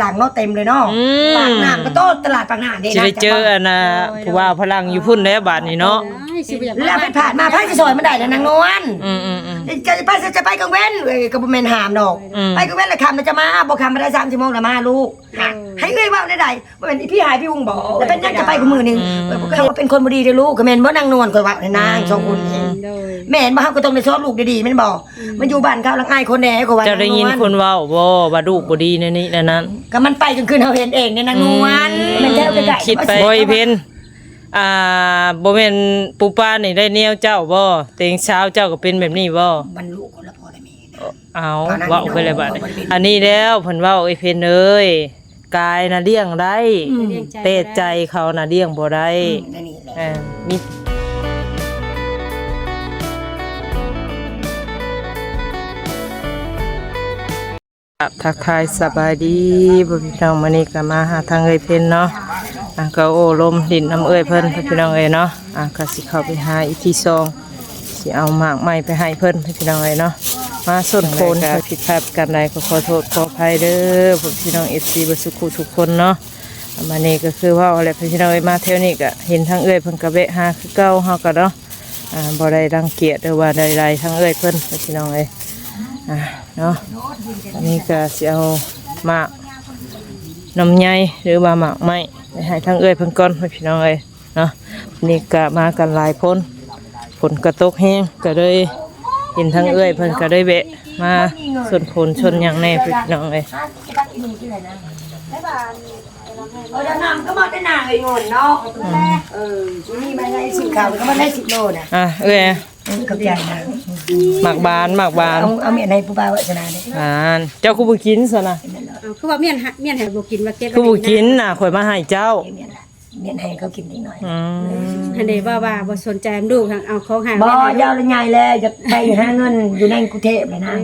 หลังเนาะเต็มเลยเนาะอืม ปากน้ำก็โตตลาดปากน้ำเด้สินะได้เจออันน่ะผู้ว่าพลังอยู่พุ่นแล้วบาดนี้เนาะอ้ย สิบ่อยากแล้วไปผ่านมาไพ่จะซอยมันได้แล้วนางนวลอืมอืมอืม จะไปจะไปกังเว้นเอ้ยก็บ่แม่นหามดอก อืม ไปกังเว้นแล้วคำมันจะมาบ่คำมาได้3ชั่วโมงแล้วมาลูกฮะให้เลยว่าได้ใดบ่เป็นอีพี่หายพี่อุ้งบอกแล้วเป็นยังจะไปกับมือหนึงเออเขาว่าเป็นคนบ่ดีเด้อลูกก็แม่นบ่นางนวลก็ว่าให้นางสองคนเอง โดย แม่นบ่เฮาก็ต้องได้สอนลูกดีๆแม่นบ่มันอยู่บ้านเขาลังอายคนแหน่ก็ว่าเจะได้ยินคนเว้าบ่ว่าลูกบ่ดีในนี้ในนั้น ก็มันไปกลางคืนเฮาเห็นเองเนี่ยนางนวลมันแค่ใกล้ๆคิดไป บ่อีเพิ่น อ่าบ่แม่นปูป้านี่ได้แนวเจ้าบ่เต็งเช้าเจ้าก็เป็นแบบนี้บ่มันลูกคนละพ่อละแม่นะ เอาตอนนั้นเว้าไปเลยบัดนี้บ่ได้เป็นอันนี้แล้วเพิ่นเว้าไอ้เพิ่นเอ้ยกายน่ะเลี้ยงได้ แต่ใจเขาน่ะเลี้ยงบ่ได้นั่นนี่แหละ เออมี ครับทักทายสบายดีบ่พี่น้องมื้อนี้ก็มาหาทางเอ้ยเพิ่นเนาะอะก็โอ้ลมดินน้ำเอ้ยเพิ่นพี่น้องเอ้ยเนาะอะก็สิเข้าไปหาอีกที่ซองสิเอาหมากไม้ไปให้เพิ่นพี่น้องเอ้ยเนาะมาส้นโคนก็ผิดพลาดกันใดก็ขอโทษขออภัยเด้อพวกพี่น้อง FC บ่สุขุทุกคนเนาะมานี่ก็คือว่าอะไรพี่น้องเอ้ยมาเที่ยวนี่ก็เห็นทั้งเอ้ยเพิ่นก็แวะหาคือเก่าเฮาก็เนาะอ่าบ่ได้รังเกียจหรือว่าใดๆทั้งเอ้ยเพิ่นพี่น้องเอ้ย อ่าเนาะอันนี้ก็สิเอาหมากน้ำใยหรือว่าหมากไม้ไปให้ทั้งเอ้ยเพิ่นก่อนพี่น้องเอ้ยเนาะวันนี่ก็มากันหลายคนฝนก็ตกแห้งก็เลยเห็นทั้งเอ้ยเพิ่นก็ได้แวะมาส่วนผลชนอย่างแน่พี่น้องเอ้ยเออเดี๋ยวนำก็มาได้นางไอ้งอนเนาะเออทีนี้มาได้สิบข่าวก็มาได้สิบโลน่ะอะเอ้ย เข้าใจนะหมากบานหมากบานเอาเอาเมียนให้ผู้บ่าววัฒนาเด้อ่านเจ้าคูบุกินซะนะเอาคือว่าเมียนหาเมียนให้บ่กินว่าเก็บไว้คูบุกินน่ะข่อยมาให้เจ้าเมียนละเมียนให้เขากินนิดหน่อยอืมอันนี้ว่าว่าบ่สนใจมันดูทางเอาของหาบ่ไว้ให้ยาวละใหญ่เลยจะไปหาเงินอยู่ในกรุงเทพเลยนะ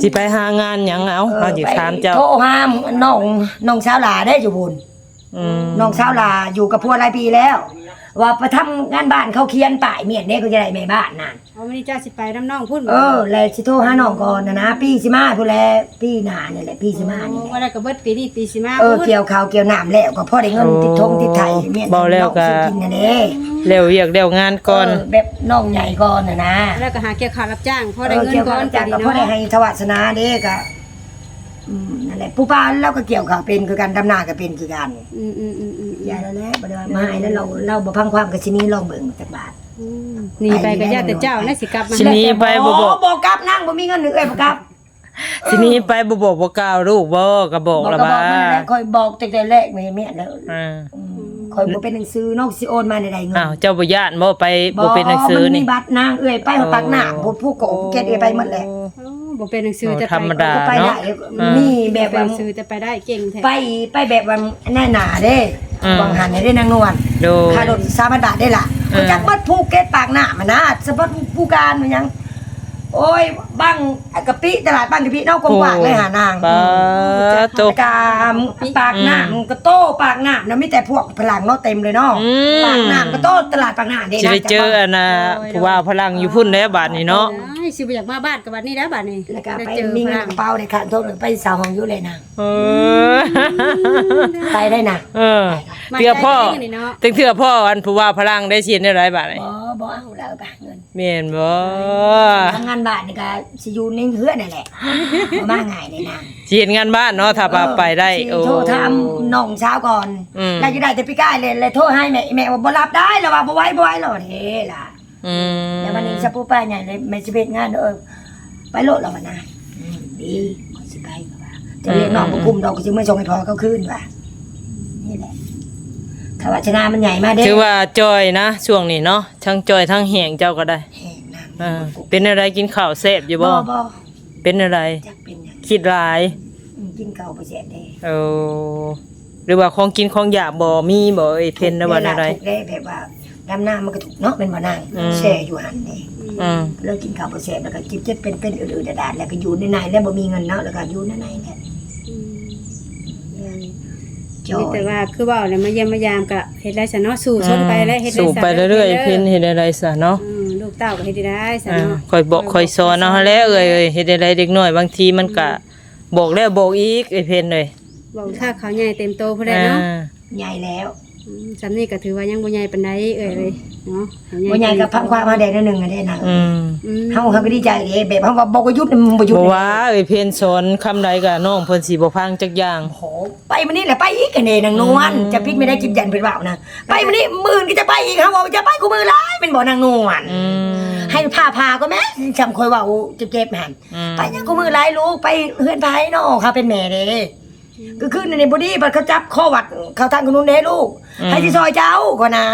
สิไปหางานหยังเอาเอาสิถามเจ้าโทรหาน้องน้องสาวหลาได้อยู่บุญอืมน้องสาวลาอยู่กับพัวหลายปีแล้ว ว่าไปทำงานบ้านเขาเคียนป้ายเมียนเนี่ยก็จะได้แม่บ้านนั่นเอาวันนี้เจ้าสิไปน้ำน้องพุ่นเออแล้วสิโทรหาน้องก่อนนะนะปีสิมาพู้นแลปีหน้านี่แหละปีสิมานี่แหละว่าแล้วก็เบิดปีนี้ปีสิมาเออเกี่ยวข้าวเกี่ยวน้ำแล้วก็พอได้เงินติดทงติดไทยเมียนบ่แล้วก็ น้องสิกินนั่นเด้เร็วเรียกเร็วงานก่อน เแบบน้องใหญ่ก่อนน่ะนะแล้วก็หาเกี่ยวข้าวรับจ้างพอเอได้อเงินเกี่ยวก่ข้าอวนจากก็ดีพอได้เนาะให้ทวัสนาเด้ก็ อืมนั่นแหละผู้ป้าเราก็เกี่ยวข้าวเป็นคือกันดำนาก็เป็นคือกันอืมอืมอืมอืมยายแล้วแหละบ่ได้ว่ามาให้แล้วเราเราบ่พังความกับสินี้ลองเบิ่งจักบาท อืมนี่ไปก็ญาติแต่เจ้านะสิกลับมา สิหนี้ไปบ่บอกบ่กลับนั่งบ่มีเงินเอ้ยบ่กลับสิหนี้ไปบ่บอกบ่กล่าวลูกบ่ก็บอกละก็ว่านั่นแหละคอยบอกตั้งแต่แรกแม่แม่แล้วอ่าคอยบ่เป็นหนังสือนอกสิโอนมาในใดเงินอ้าวเจ้าบ่ย่านบ่ไปบ่เป็นหนังสือมันี่มีบัตรนางเอ้ยไปมาปักหน้าผู้ผู้โกงเก็ดเอ้ยไปหมดแหละอ๋อ บ่เป็นหนังสือแต่ไปธรรมดา ก็ไปเนาะได้อ่ามีมีแบบเป็นว่า หนังสือแต่ไปได้เก่งแท้ไปไปแบบว่าแน่หนาเด้อืมวางหันให้ได้นางนวลโดย ค่ารถ3,000บาทได้ล่ะอืมจักบัดภูเก็ตปากหน้ามันนะเฉพาะผู้การมันยัง โอ้ยบังกะปิตลาดบังกะปิเนอกกว้างๆเลยหานางปาโตกามปากหน้ามันก็โตปากหน้านะมีแต่พวกพลังเนาะเต็มเลยเนาะอืมปากหน้าก็โตตลาดปากหน้าเด้สินะได้เจออันน่ะผู้ว่าพลังอยู่พุ่นแล้วบาดนี้เนาะอ้ายสิบ่อยากมาบ้านกับบัดนี้แล้วบัดนี้แล้วก็ได้ไปเจอมีเงินฝรั่กระเป๋าได้ค่ะโทษไปสาวห้องอยู่เลยนะเออไปได้นะเออเถื่อพ่อมาใจเองนี่เนาะถึงเถื่อพ่ออันผู้ว่าพลังได้ชิ้นได้หลายบาทเลยบ่บ่เอาแล้วปะเงินแม่นบ่ทำงานบ้านนี่ก็สิอยู่ในเฮือนนั่นแหละบ่มาง่ายเลยนะสิเฮ็ดงานบ้านเนาะถ้าพาไปได้สิโอ้ โทรทำน้องเช้าก่อนอืม แล้วจะได้แต่พี่ก้ายเลยเลยโทรให้แม่แม่ว่าบ่รับได้แล้วว่าบ่ไหวบ่ไหวแล้วเด้ล่ะอืมแล้ววันนี้สปูป้าใหญ่เลยไม่สิเฮ็ดงานเออไปโลดแล้วมันนะอืมดีขอสิไปก็ว่าจะเรียกน้องบ่คุมดอกก็สิมาส่งให้พ่อเขาคืนว่ะนี่แหละถ้าว่าชนะมันใหญ่มาเด้ ถือว่าจอยนะช่วงนี้เนาะทั้งจอยทั้งแหงเจ้าก็ได้ แห้งน้ำ อ่าเป็นอะไรกินข้าวแซ่บอยู่บ่บ่บ่เป็นอะไร จักเป็นหยังคิดหลายอืมกินข้าวบ่แซ่บเด้โอ้หรือว่าของกินของอยากบ่มีบ่เอ้ยเพิ่นนะว่าอะไรถูกได้แบบว่าดำน้ำมันก็ถูกเนาะเป็นบ่นางอืม แช่อยู่หันนี่อืมเลิกกินข้าวบ่แซ่บแล้วก็จิบจะเป็นเป็นอืดๆดาดๆแล้วก็อยู่ในในแล้วบ่มีเงินเนาะแล้วก็อยู่ในในเนี่ยจอมีแต่ยว่าคือเว่าเนี่ยมาเยี่ยมมายามก็เฮ็ดได้ซะเนาะสู่ชนไปแล้วเฮ็ดได้สู่ซะไปเรื่อยๆเพิ่นเฮ็ดอะไรซะเนาะอืม ลูกเต้าก็เฮ็ดได้ซะอ่าเนาะคอยบอกคอยสอนเอาหั้นแหล้วเอ้ยเอ้ยเฮ็ดอะไรเด็กน้อยบางทีมันก็บอกแล้วบอกอีกไอ้เพิ่นเลยอบอกถ้าเขาใหญ่เต็มโตผู้ใดเนาะอ่าใหญ่แล้ว อืมสำนี่ก็ถือว่ายังบ่ใหญ่ปานใดเอ่ยเลยเนาะบ่ใหญ่กับพังความมาได้นิดนึงอะได้นะอืมอืมเฮาเฮาก็ดีใจเด้แบบเฮาว่าบ่ก็หยุดมันบ่หยุดบ่เลยว่าเอ้ยเพิ่นสอนคำใดก็น้องเพิ่นสิบ่ฟังจักอย่าง โอ้โหไปมื้อนี้แหละไปอีกกันเด้นางนวลจะพิษไม่ได้กินยันเพิ่นว่านะไปมื้อนี้มื้ออื่นก็จะไปอีกเฮาว่าจะไปกูมื้อหลายเป็นบ่นางนวลอืมให้พาพาก็แม่จำคอยเว่าเจ็บๆหั่นอืมไปยังกูมือหลายลูกไปเฮือนไผเนาะเขาเป็นแม่เด้ ก็ขึ้นในบอดี้บัดเขาจับข้อวัดเขาทางคนนู้นเด้ลูกให้ที่ซอยเจ้าก่อนนะ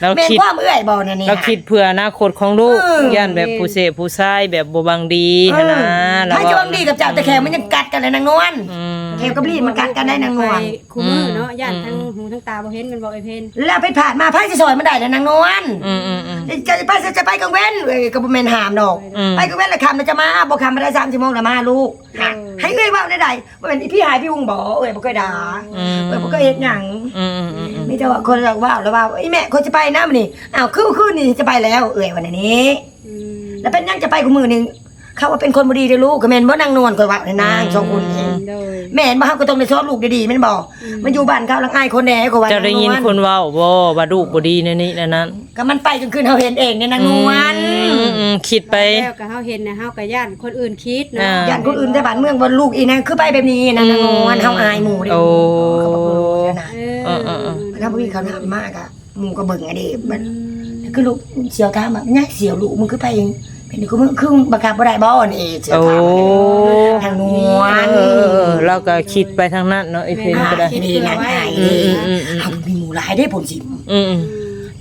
แล้วแม่นคิด ความเอื้อยบ่นั่นนี่ เราคิดเพื่ออนาคตของลูกเออ ย่านแบบผู้เสพผู้ชายแบบบ่บังดีเอหั้นอนะแล้วให้ก็จะวังดีกับเจ้าแต่แขกมันยังกัดกันเลยนางนวล อืม แขกกับรีดมันกัดกันได้นางนวล ไปคู่มือเนาะอืมย่านทั้งหูทั้งตาบ่เห็นมันบอกไอ้เพนแล้วไปผ่านมาไผจะซอยมันได้แล้วนางนวลอืมอืมอืม จะไปจะไปกังเว้นเอ้ยก็บ่แม่นหามดอก อืม ไปกังเว้นแล้วคำมันจะมาบ่คำมาได้3ชั่วโมงแล้วมาลูกฮะให้เอ้ยเว้าได้ใดบ่แม่นอีพี่หายพี่หุงบ่เอ้ยบ่เคยด่าอืมเอ้ยบ่เคยเฮ็ดหยัง อืมอืมอืมอืมไม่ใช่ว่าคนเราว่าแล้วว่าไอ้แม่คนจะไปนะมันนี่อ้าวคืนคืนนี่จะไปแล้ว เอ่ยวันนี้ อืมแล้วเป็นยังจะไปกูมือนึง เขาว่าเป็นคนบดีเด้อลูกก็แม่นบ่นางนวลก็ว่าในนางสองคนนี่โดย แม่นบ่เฮาก็ต้องได้สอนลูกดีๆแม่นบ่มันอยู่บ้านเขาลังอายคนแหน่ก็ว่าเจะได้ยินคนเว้าบ่ว่าลูกบ่ดีในนี้ในนั้นก็มันไปกลางคืนเฮาเห็นเองเนี่ยนางนวลอืมอืมคิดไป แล้วก็เฮาเห็นนะเฮาก็ย่านคนอื่นคิดอ่าเนาะย่านคนอื่นแต่บ้านเมืองบ่ลูกอีนั่นคือไปแบบนี้นะนางนวลเฮาอายหมู่เด้โอ้ เขาบอกลูกนะ เออเออเออเออ ถ้าบ่มีเขานำมากอะหมู่ก็เบิ่งอะเด้มันคือลูกเสียวถามว่าเนี่ยเสียวลูกมึงคือไปเอง เป็นคือมึงคือบังคับบ่ได้บ่นี่เสียวโอ้ถามว่าทางนวลเออเออเราก็คิดไปทางนั้นเนาะไอ้เพนก็ได้คิดดีนะไงอืมอืมอืมอืมเขามีหมู่หลายได้ผมสิอืมอืม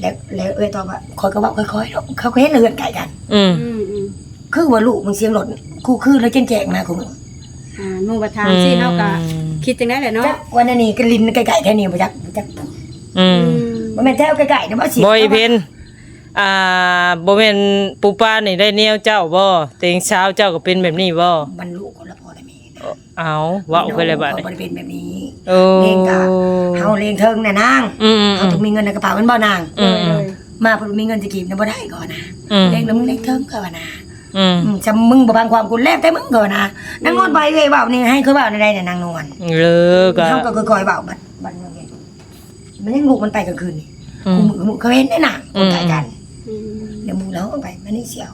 แล้วแล้วเอ้ยตอบว่าคอยก็เว่าค่อยๆเนาะเขาก็เห็นเรือนไก่กันอืมอืมอืมคือว่าลูกมึงเสียงหล่นคู่คือแล้วแจ้งๆมาคุณอ่าหมู่ประธานสิเฮาก็คิดจังได๋แหละเนาะจักวันนั้นนี่ก็ลินไก่ๆแค่นี้บ่จักบ่จักอืมมันแม่นแถวไก่ๆนะว่าสิบ่อีเพน อ่าบ่แม่นปูป้านี่ได้แนวเจ้าบ่เต็งเช้าเจ้าก็เป็นแบบนี้บ่มันลูกคนละพ่อละแม่นะเอาเว้าไปเลยบัดเขานี้ บ่ได้เป็นแบบนี้โอ้ เลงกะเฮาเลงเทิงน่ะนางอืมอืมเฮาต้องมีเงินในกระเป๋ามันบ่นาง อืมเลยมาเพิ่นมีเงินจะกินน่ะบ่ได้ก่อนนะอืม เลงแล้วมึงเลงเทิงก็ว่านะอืมอืมจะมึงบ่พังความกูแลกแต่มึงก่อนนะนางนวลไปเลยเว้านี่ให้เขาเว้าในใดเนี่ยนางนวลเลิกอะ เฮาก็ค่อยๆเว้าบัดบัดนึงเองมันยังลูกมันไปกลางคืนนี่อืกูมมือมือเขาเห็นได้น่ะคนไก่กันอืม เดี๋ยวมึงแล้วเอาไปมันนี่เสียว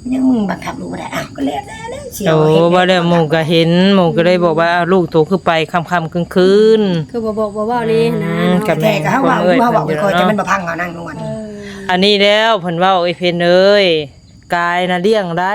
มันยังมึงบังคับลูกบ่ได้อ้าวก็แล้วแต่แล้วเสียวโอ้เห็นบ่ได้หมู่ก็เห็นหมู่ก็เลยบอกว่าลูกโตคือไปค่ำๆคืนๆคือบ่บอกบ่เว้านี่นะอืมกับเนาะแต่ก็เฮาเว้าเอ้ยเฮาเว้าเพิ่นอยู่ค่อยๆเนาะจะมันบ่พังเอานางนวลเอออันนี้แล้วเพิ่นเว้าไอ้เพนเอ้ยกายน่ะเลี้ยงได้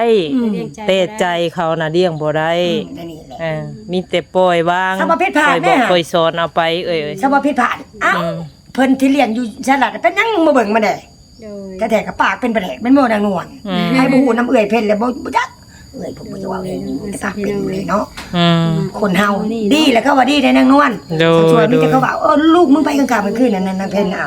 เลี้ยงใจแต่ใจเขาน่ะเลี้ยงบ่ได้นั่นนี่แหละ เออมีแต่ปล่อยวางถ้าบ่ผิดพลาดปล่อยแน่บอกฮะ ปล่อยสอนเอาไปเอ้ยเอ้ยถ้าบ่ผิดพลาดอ้าวอืมเพิ่นที่เลี้ยงอยู่ฉลาดเป็นยังมาเบิ่งมาได้ โดย แต่แต่กับปากเป็นประแดกเป็นโมนางนวลอืม ให้บ่ฮู้น้ำเอื้อยเพิ่นแล้วบ่บ่จัก เอื้อยผมบ่จะว่าเองแต่ปากเป็นเลยเนาะอืม คนเฮาดีแล้วก็ว่าดีได้นางนวลโดยช่วยมีแต่โดยเขาว่าเออลูกมึงไปกลางๆกลางคืนนั่นนั่นนางเพิ่นน่ะ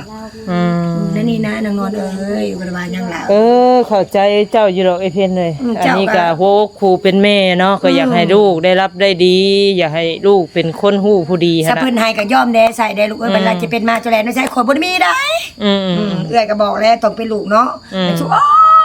อืมนั่นนี่นะนางนวลเอ้ยบ่ได้ว่าหยังล่ะ เออเข้าใจเจ้าอยู่ดอกไอ้เพนเลยอืมอันเจ้านี้ก็ก็โหครูเป็นแม่เนาะก็อยากอืม ให้ลูกได้รับได้ดี อยากให้ลูกเป็นคนฮู้ผู้ดีถ้าหั่นเพิ่นน่ะให้ก็ยอมแด้ใส่ได้ลูกเอ้ยอืมเวลาจะเป็นมาจะแลนไม่ใช่คนบ่ได้มีได้ อืมอือืม มเอื้อยก็บอกแล้วต้องเป็นลูกเนาะอืม แต่สุโอ้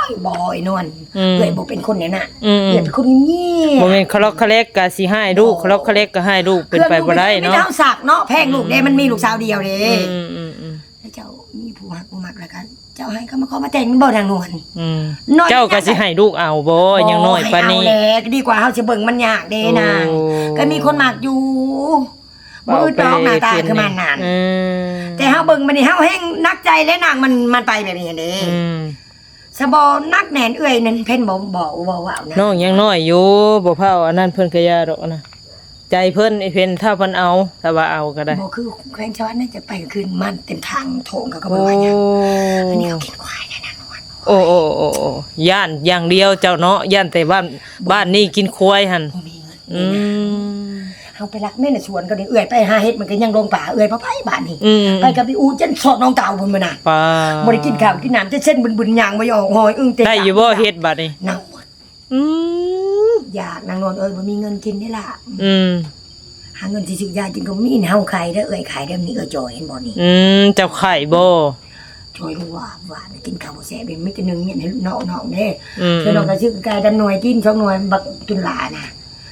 ยบ่ไอ้นวลอืม เอื้อยบ่เป็นคนเนี่ยน่ะอืมเอื้อยเป็นคนเงียบบ่แม่นคลอกคาเล็กก็สิให้ลูกคลอกคาเล็กก็ให้ลูกเป็นไปบ่ได้ไม่เนาะได้เอาสักเนาะแพงลูกเด้มันมีลูกสาวเดียวเด้อืมอืมอืมแล้วเจ้ามีผู้ฮักผู้มักแล้วกัน เจ้าให้เขามาขอมาแต่งมันบ่นางนวล อืมน้อย เจ้าก็สิให้ลูกเอาบ่ยังน้อยปานนี้ให้เอาแหละก็ดีกว่าเฮาสิเบิ่งมันยากเด้นะโอ้ ก็มีคนมักอยู่บ่อึดดอกหน้าตาคือมันนั่น อืมแต่เฮาเบิ่งมันนี่เฮาแฮงนักใจและนางมันมันไปแบบนี้เด้อืม สบอนักแหนนเอื้อยนั่นเพิ่นบ่บอกบ่ว่านะน้องยังน้อยอยู่บ่เผาอันนั้นเพิ่นก็ย่าดอกนะใจเพิ่นไอ้เพิ่นถ้าเพิ่นเอาถ้าว่าเอาก็ได้บ่คือแขวงชาวนั่นจะไปคืนมันเต็มทางโถงเขาก็บ่โอ้ว่าหยังอันนี้เขากินควายนะนางนวลโอ้โอ้โอ้โอ้ย่านอย่างเดียวเจ้าเนาะย่านแต่บ้านบ้านนี้กินควายหั่นบ่มีเงินอืม เฮาไปรักแม่น่ะสวนก็ได้เอื้อยไปหาเฮ็ดมันก็ยังลงป่าเอื้อยบ่ไปบ้านนี่อืมไปกับพี่อูจนสอดน้องเต่าพุ่นมื้อน่ะป้าบ่ได้กินข้าวกินน้ำจะเส้นบุญๆย่างบ่ออกหอยอึ้งเต็มได้อยู่บ่เฮ็ดบัดนี้เน่าอืมอยากนางนวลเอ้ยบ่มีเงินกินนี่ล่ะอืมหาเงินสิซื้อยากินก็มีนี่เฮาขายได้อเอ้ยขายได้นี่เออจอยเห็นบ่นี่อืมเจ้าไข่บ่จอยรู้ว่าว่ากินข้าวบ่แซ่บมีแต่หนึงเนี่ยให้น้องๆเด้อืมคือน้องก็ซื้อกายดำหน่วยกินช่องหน่วยบักกินหลาน่ะ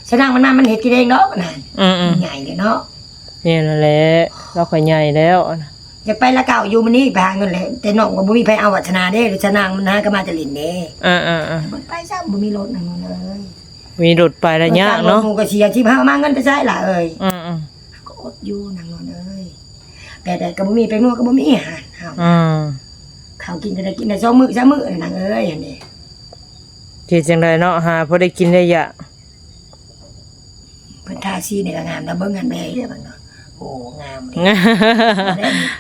ฉะนั้นมันมามันเฮ็ดกินเองเนาะนั่นอืมอืมใหญ่เลยเนาะนี่นั่นแหละเราก็ใหญ่แล้วอยากไปละเก่าอยู่มันนี่ไปหาเงินแหละแต่น้องก็บ่มีไผเอาวัฒนาเด้หรือชะนางมันนะก็มาจะลินเด้อ่าอ่าอ่าบ่ไปซ้ำบ่มีรถนั่นเลยมีรถไปแล้วยากเนาะหมู่ก็เสียชีพหามาเงินไปใช้ล่ะเอ้ยอืมอืมก็อดอยู่นางนอนเอ้ยแต่แต่ก็บ่มีไปนัวก็บ่มีอาหารเฮาอืมข้าวกินก็ได้กินได้สองมื้อสามมื้อนางเอ้ยอันนี้เฮ็ดจังไดเนาะหาพอได้กินได้ยะ เพิ่นทาสีนี่ก็งามนะเบิ่งงานแม่เด้อบัดเนาะโอ้งามเลย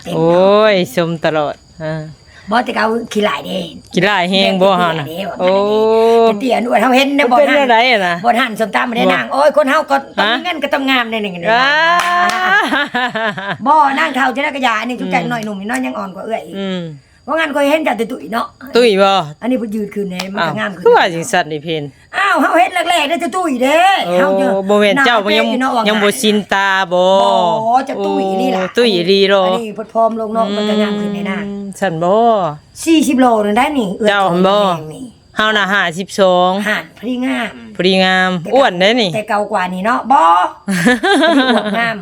เต็มโอ้เนาะยชมตลอดอ่าบ่แต่เขาขี้หลายเด้กินหลายแฮงบ่ฮะน่ะโอ้แต่เตี้ยนวดเฮาเห็นนะบ่เป็นหัอะไรนอะนะ บ่หันสมตำไม่ได้นางโอ้ยคนเฮาก็ต้องฮะมีเงินก็ต้องงามในหนึ่งอ้าบ่นางเฒ่าจะได้กระยาอันนี้จุกใจหน่อยหนุ่มนี่น้อยยังอ่อนกว่าเอื้อยอีก อืม เพราะงั้นเคยเห็นแต่ตุ้ยเนาะตุ้ยบ่อันนี้เพิ่นยืดขึ้นเนี่ยมันอ้าวก็งามขึ้นคือว่าจังซั่นนี่เพิ่นอ้าวเฮาเห็นแรกๆได้แต่ตุ้ยเด้โอ้เฮาเจอบ่แม่นเจ้าบ่ยังหน้เป๊ะอเนาะยังบ่ชินตาบ่บ่จะตุ้ยนี่ล่ะโอ้ตุ้ยอีหลีโลอันนี้เพิ่นพร้อมลงเนาะมันก็งามขึ้นในหน้าอืมฉันบ่40โลนึงได้นี่อื้อยเจ้าหั่นบ่แม่งนี่เฮาน่ะ52หาดพรีงามพอดีงามอ้วนได้นี่แต่เก่ากว่านี่เนาะบ่พอดีอวบงาม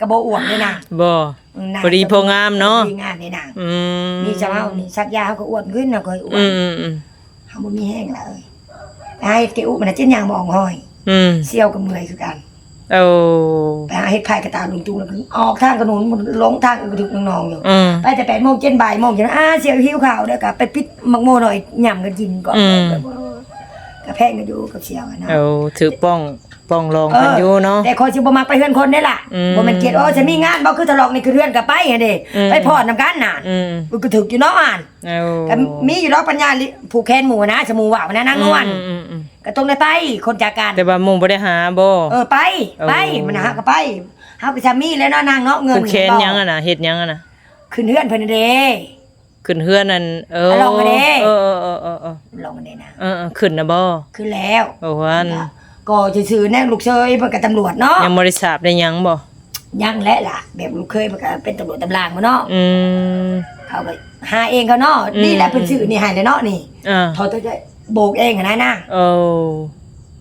ก็บ่อวบเลยนะบ่ม หน้าพอดีพองามเนาะพอดีงามในหนังอืมนี่จะเอานี่ชักยาเขาก็อ้วนขึ้นนะเคยอ้วอืนมอืมอืมเขาบ่มีแห้งเลยไปหาเฮ็ดเกอุมันนะเจ็นยางมองห้อยอืมเสี่ยวกับเมื่อยคือกันโอ้ไปหาเฮ็ดไผ่กระตาลุงจุงแล้วก็ออกทางกระหนุนลงทางอื่นกระดึกน้องๆอยู่อืมไปแต่แปดโมงเจ็ดบ่ายโมงอยู่นะอ่าเสี่ยวหิวข้าวเด้อก็ไปปิดมักโมหน่อยย่ำกันกินก่อนอืมก็แพงกันอยู่กับเสี่ยวอะเนาะเอาถือป้อง ป้องรองกันอยู่เนาะ แต่คนสิบ่มักไปเฮือนคนได้ล่ะอืมบ่แม่นเกลียดโอ้ฉันมีงานบ่คือทะเลาะนี่คือเฮือนก็ไปหั่นเด้อืม ไปพอดนำกันน่ะอืมมันก็ถึกอยู่เนาะอ่านเอาก็มีอยู่ดอกปัญญาลิผูกแขนหมู่นะสมูว่าวนะนางนวลอืมอืมอืมก็ต้องได้ไปคนจากการแต่ว่าหมุงบ่ได้หาบ่ เออไปไปโอ้มันหาก็ไปเฮาก็จะมีแล้วเนาะนางเนาะเงินคือแขนยังอะน่ะเฮ็ดยังอะน่ะขึ้นเฮือนเพิ่นเด้ ขึ้นเฮือนนั่นเออเอาลองมาดิ เออเออเออเออเออลองกันเด้นะเออเออขึ้นนะบ่ขึ้นแล้ว โอ้วัน ก็ซื่อๆแน่ลูกเชยเพิ่นก็ตำรวจเนาะยังบ่ได้ทราบได้หยังบ่ยังและล่ะ แบบลูกเคยเพิ่นก็เป็นตำรวจตำรางมาเนาะอืม เขาก็หาเองเขาเนาะอืมนี่แหละเพิ่นชื่อนี่ให้เลยเนาะนี่อ่า ทอตัวจะโบกเองอะนะนะ โอ้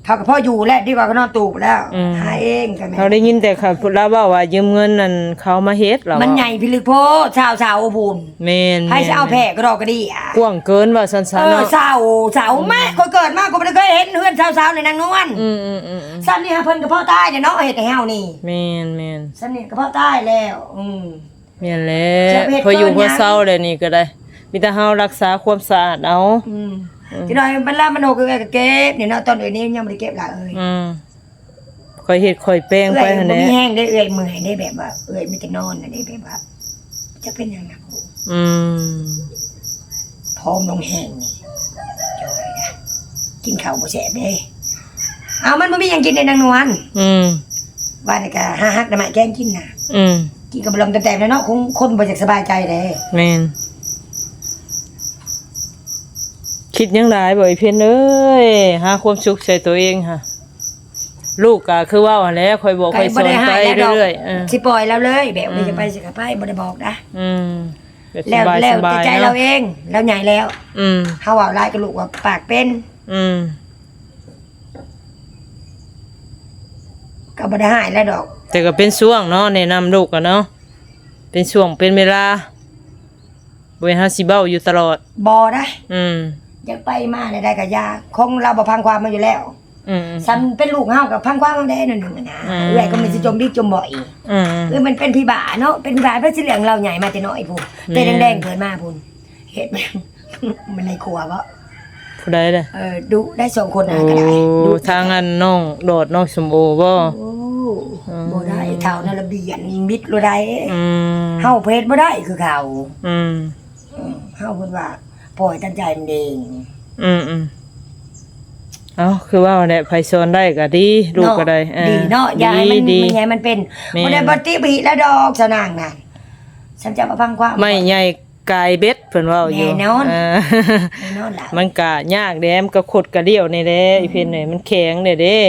เขาก็พ่ออยู่แล้วดีกว่าก็นอนตูบแล้วอืม หาเองกันแม่เขาได้ยินแต่เขาพูดแล้วว่าว่ายืมเงินนั่นเขามาเฮ็ดเหรอมันใหญ่พิลึกโพชาวชาวโอบุญแม่นให้จะเอาแผ่ก็ดอกก็ดีอะกว้างเกินว่าซั่นเอๆอเนาะสาวสาวแม่คนเกิดมาก็ไม่ได้เคยเห็นเฮือนสาวสาวในนางนวลอืมอืมอืมอืมสันนี่ฮะเพิ่นกับพ่อตายเดี๋ยวเนาะเฮ็ดให้เฮานี่แม่นแม่นสันนี่กับพ่อตายแล้ว อืม แม่นแหล้จะเฮ็ดพออยู่ก่อนพอยัง เศร้าเลยนี่ก็ได้มีแต่เฮารักษาความสะอาดเอา อืม ที่น้อยบรรลามันโหก็เก็บนี่เนาะตอนเดี๋ยวนี้ยังบ่ได้เก็บละเอ้ยอืมค่อยเฮ็ดค่อยแป้งเอ้ไปยหั่นบ่แหละมีแห้งได้เอ้ยเมื่อยได้แบบว่าเอ้ยมีแต่นอนน่ะได้แบบว่าจะเป็นหยังนะอืมพร้อมลงแห้งนี่จอยนะกินข้าวบ่แซ่บเด้เอามันบ่มีหยังกินในนางนวลอืมว่านี่ก็หาฮักน้ำไม้แกงกินน่ะ อืมกินกับบลมแต้มๆแล้วเนาะคงคนบ่อยากสบายใจเด้ แม่น คิดยังไดบ่อีเพิ่นเอ้ยหาความสุขใส่ตัวเองค่ะ ลูกก็คือว่าหั่นแหล้วค่อยบอกค่อยสอนไปเรื่อยๆเออสิปล่อยแล้วเลยแบบอืนี้มจะไปสิก็ไปบ่ได้บอกนะอืมแบบแล้วสบายแล้วสบาแต่ยใจเราเนาะเองเราใหญ่แล้ว อืมเฮาเว้าหลายกับลูกว่าปากเป็น อืมก็บ่ได้หายแล้วดอก แต่ก็เป็นช่วงเนาะแนะนำลูกกันเนาะเป็นช่วงเป็นเวลาบ่ให้เฮาสิเบ้าอยู่ตลอดบ่ได้อืม อยากไปมาได้ได้ก็ยาคงเราบ่พังความมาอยู่แล้วอืม ฉันเป็นลูกเฮากับพังความมาได้นั่นนึงอะนะอืม เอื้อยก็มีสิจมดิกจมบ่อยอืมเออมันเป็นพี่บาเนาะเป็นพี่บาเพราะสิเลี้ยงเราใหญ่มาแต่น้อยพุ่นแต่แม่ แดงๆเกิดมาพุ่นเฮ็ดมันมันในครัวบ่ผู้ใดเด้อเออดุได้สองคนโอ้นะก็ได้ดุทางอันน้องโดดน้องสมโอบ่ โอ้อืม บ่ได้เท่านั้นระเบียนมิดบ่ได้อืมเฮาเพชรบ่ได้คือเขา อืมอืมเฮาเพิ่นว่า ปล่อยตั้งใจมันเองอืมอืมเอ้าคือว่าเนี่ยไผสอนได้ก็ดีลูกก็ได้ออดีเนาะอย่าให้มันดีไม่ให้มันเป็นแม่นบ่ได้บ่ติบิแล้วดอกสนางนั่นฉันจะมาฟังความไม่ใหญ่กายเบ็ดเพิ่นเว้าอยู่แน่นอนเแน่นอนล่ะมันก็ยากแดมนก็ขดกระเดี่ยวนี่แหละอีเพิ่นนี่มันแข็งเด้เด้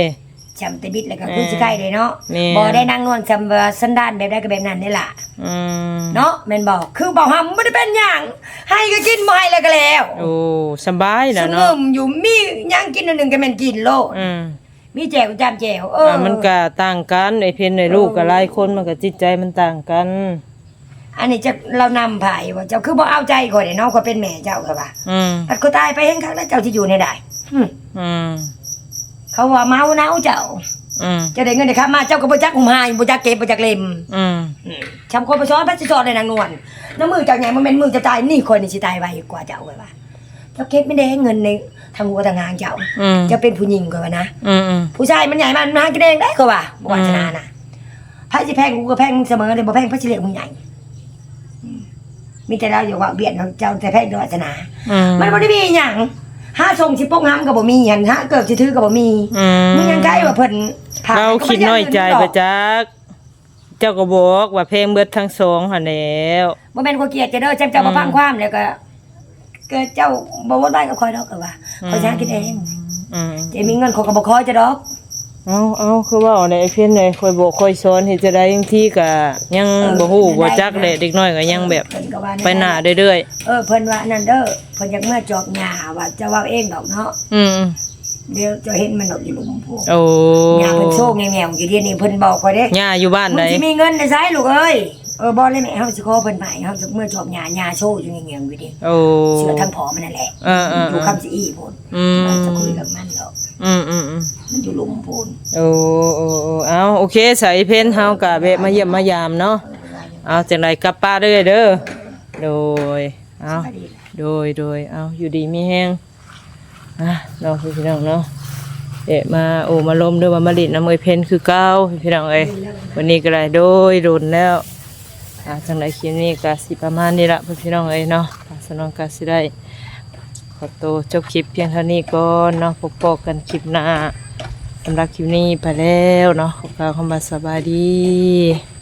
จำแต่บิดแล้วก็คือสิใกล้เลยเนาะแม่นบ่ได้นั่งนวลจำว่าสันดานแบบใดก็แบบนั้นนี่ล่ะ อืมเนาะแม่นบอกคือบ่หำบ่ได้เป็นหยังให้ก็กินบ่ให้แล้วก็แล้วโอ้สบายสแล้วงเนาะมอยู่มีหยังกินอันหนึงก็แม่นกินโลดอืมมีแจวจามแจวเออ อ่ามันก็ต่างกันไอ้เพิ่นไอ้ลูกก็หลายคนมันก็จิตใจมันต่างกัน อันนี้จะเรานำไผ่ว่าเจ้าคือบ่เอาใจข่อยเนี่ยน้องก็เป็นแม่เจ้าค่ะว่าอืมอัดก็ตายไปเห็นครั้งแล้วเจ้าที่อยู่ในใดหึอืม เขาว่าเมาเนาเจ้าอืมจะได้เงินได้ครับมาเจ้าก็บ่จักหุมหายบ่จักเก็บบ่จักเล่มอืมอืมชำคนไปซ้อนพระสิซ้อนในนางนวลน้ำมือเจ้าใหญ่มันเป็นมือจะตายนี่คนนี่สิตายไวกว่าเจ้าไว้ว่าเจ้าเก็บไม่ได้เงินในทางหัวทางหางเจ้าอืมเจะเป็นผู้หญิงก่อนว่านะอืมอืมผู้ชายมันใหญ่มันมากินเองได้ก็ว่าบ่ว่าชนะน่ะพระสิแพงกูก็แพงเสมอเลยบ่แพงพระสิเลี้ยงมึงใหญ่อืมมีแต่เราอยู่ว่าเบียดเราเจ้าแต่แพงโดยศาสนาอืมมันบ่ได้มีหยัง ห้าทรงสิปกห้ำก็บ่มีหยังห้าเกิบสิถือก็บ่มีอืมมึงยังไกลว่าเพิ่นพเราคิดน้อยใจประจักเจ้าก็บอกว่าเพลงเบิดทั้งสองหั่นแล้วบ่แม่นคนเกลียดจะเด้อจังเจ้าบ่ฟังความแล้วก็เกิดเจ้าบ่วนได้กับคอยดอกก็ว่าคอยสิหากินเองอืมจะมีเงินเขาก็บ่ขอจะดอก เอาเอาคือว่าในไอ้เพิ่นเลยคอยบอกคอยสอนเฮ็ดจะได้บางทีก็ยังบ่ฮู้บ่จักแหละเด็กน้อยก็ยังแบบ เพิ่นก็ว่าไปหน้าเรื่อยเออเพิ่นว่านั่นเด้อเพิ่นอยากเมื่อจอบหญ้าว่าจะว่าเองดอกเนาะๆอืมเดี๋ยวจะเห็นมันดอกอยู่หลุมพวกโอ้หญ้าเพิ่นโซ่แง่ๆอยู่เดี๋ยวนี้เพิ่นบอกข่อยเด้ย่าอยู่บ้านมึใดงสิมีเงินได้ใช้ลูกเอ้ยเออบ่เลยแม่เฮาสิขอเพิ่นไปเฮาจะเมื่อจอบหญ้าหญ้าโซ่อยู่แง่ๆอยู่ดิโอ้เสือทั้งผอมันนั่นแหละเออเอออยู่คำสิอีพุ่นอืมมันจะคุยกับมันหรอก อืมอืมอืมมันอยู่หลุมพูนโอ้โอ้โอ้เอาโอเคใส่เพิ่นเฮาก็แวะมาเยี่ยมมายามเนาะเอาจังไดกลับป้านเด้อเด้อโดยเอาก็ดีแหละโดยโดยเอาอยู่ดีมีแห้งอะน้องพี่น้องเนาะเอะมาโอ้มาลมด้วยว่ามาลิดน้ำเอยเพนคือเก้าพี่น้องเอ้ยวันนี้ก็ได้โดยโดนแล้วอะจังไรคลิปนี้ก็สิประมาณนี้ละพี่น้องเอ้ยเนาะทางสนองก็สิได้ข อตัวจบคลิปเพียงเท่านี้ก่อนเนาะพบกันคลิปหน้าสำหรับคลิปนี้ไปแล้วเนาะขอกล่าวคำว่าสบายดี